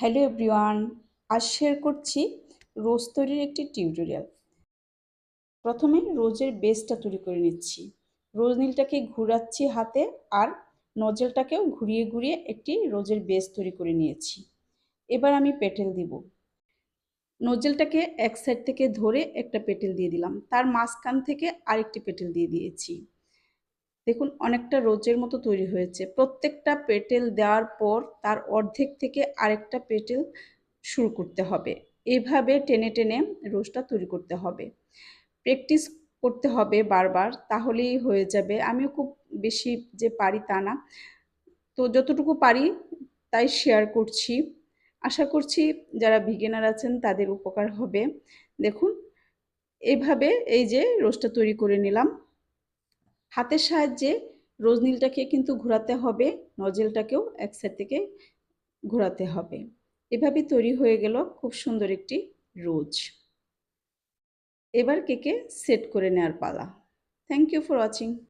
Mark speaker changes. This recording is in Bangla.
Speaker 1: হ্যালো এভরিওয়ান, আজ শেয়ার করছি রোজ তৈরির একটি টিউটোরিয়াল। প্রথমে রোজের বেসটা তৈরি করে নিচ্ছি। রোজ নীলটাকে ঘুরাচ্ছি হাতে আর নজেলটাকেও ঘুরিয়ে ঘুরিয়ে একটি রোজের বেস তৈরি করে নিয়েছি। এবার আমি পেটেল দিব। নজেলটাকে এক সাইড থেকে ধরে একটা পেটেল দিয়ে দিলাম। তার মাঝখান থেকে আরেকটি পেটেল দিয়ে দিয়েছি। দেখুন, অনেকটা রোজের মতো তৈরি হয়েছে। প্রত্যেকটা পেটেল দেওয়ার পর তার অর্ধেক থেকে আরেকটা পেটেল শুরু করতে হবে। এভাবে টেনে টেনে রোজটা তৈরি করতে হবে। প্র্যাকটিস করতে হবে বারবার, তাহলেই হয়ে যাবে। আমিও খুব বেশি যে পারি তা না। তো যতটুকু পারি তাই শেয়ার করছি। আশা করছি যারা বিগিনার আছেন তাদের উপকার হবে। দেখুন, এভাবে এই যে রোজটা তৈরি করে নিলাম। হাতের সাহায্যে রোজনীলটাকে কিন্তু ঘোরাতে হবে, নজেলটাকেও এক সাইড থেকে ঘোরাতে হবে। এভাবে তৈরি হয়ে গেল খুব সুন্দর একটি রোজ। এবার কেকে সেট করে নেওয়ার পালা। Thank you for watching